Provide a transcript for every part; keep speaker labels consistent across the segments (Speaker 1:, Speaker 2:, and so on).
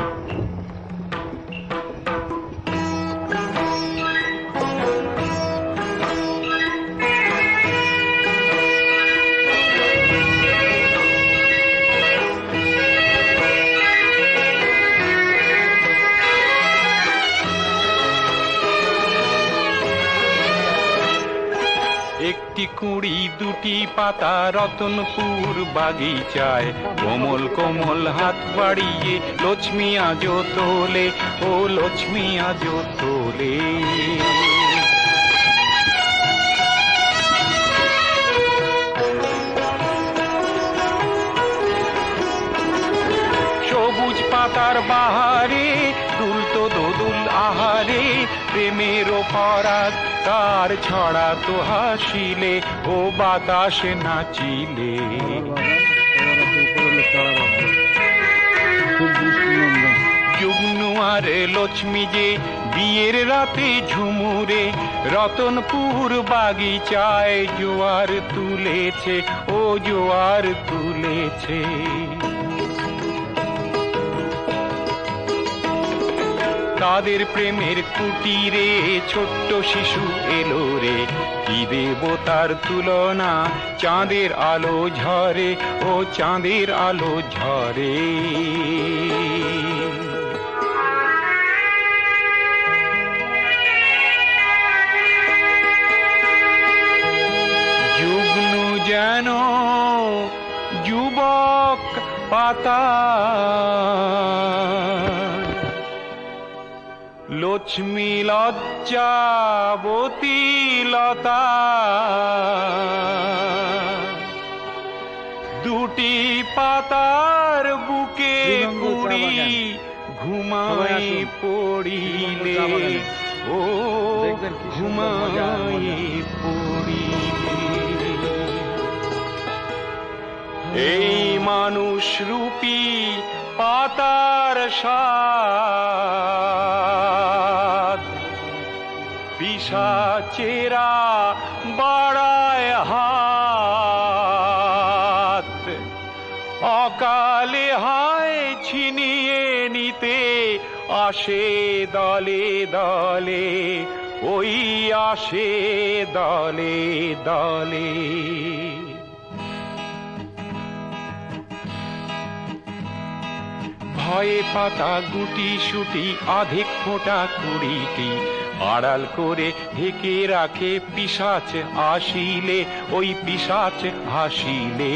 Speaker 1: um, একটি কুড়ি, দুটি পাতা, রতনপুর বাগিচায়। কোমল কোমল হাত বাড়িয়ে লক্ষ্মী আজো তোলে, ও লক্ষ্মী আজো তোলে। সবুজ পাতার বাহারে প্রেমের পরাগ তার ছড়া তো হাসিলে, ও বাতাসে নাচিলে। যুগ্নু আর লক্ষ্মী যে বিয়ের রাতে ঝুমুরে, রতনপুর বাগিচায় জোয়ার তুলেছে, ও জোয়ার তুলেছে। তাদের প্রেমের কুটিরে ছোট্ট শিশু এলো রে। কি দেবতার তুলনা? চাঁদের আলো ঝরে, ও চাঁদের আলো ঝরে। যুগ্নু যেন যুবক পাতা। লক্ষ্মী লজ্জাবতী লতা দুটি পাতার বুকে কুড়ি। ঘুমাই। পড়িলে। ও ঘুমাই। পড়িলে এই মানুষ রূপী পাতার সাদ পিসাচেরা বাড়ায় হাত। অকালে হায় ছিনিয়ে নিতে আসে দলে দলে, ওই আসে দলে দলে। ভয়ে পাতা গুটি সুটি অধিক ফোঁটা কুড়িটি আড়াল করে ঢেকে রাখে পিসাচ আসিলে ওই পিসাচ হাসিলে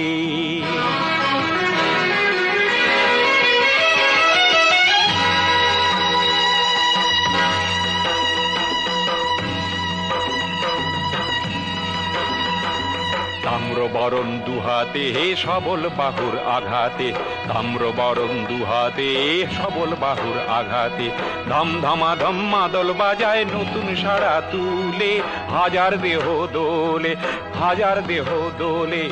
Speaker 1: তাম্র বরণ দুহাতে, হে সবল বাহুর আঘাতে। তাম্র বরণ দুহাতে সবল বাহুর আঘাতে। ধম ধমা ধম মাদল বাজায় নতুন সারা তুলে, হাজার দেহ দোলে, হাজার দেহ দোলে।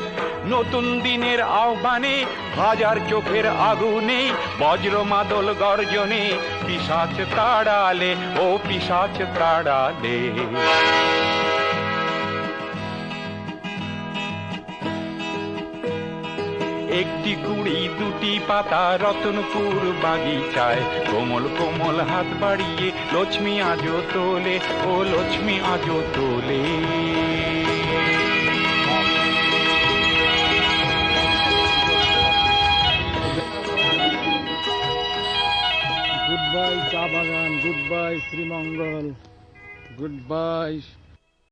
Speaker 1: নতুন দিনের আহ্বানে, হাজার চোখের আগুনে, বজ্র মাদল গর্জনে পিসাচ তাড়ালে, ও পিসাচ তাড়ালে। একটি কুড়ি, দুটি পাতা, রতনপুর বাগিচায়। কোমল কোমল হাত বাড়িয়ে লক্ষ্মী আজো তোলে, ও লক্ষ্মী আজো তোলে।
Speaker 2: গুড বাই চা বাগান good bye Sreemangal good bye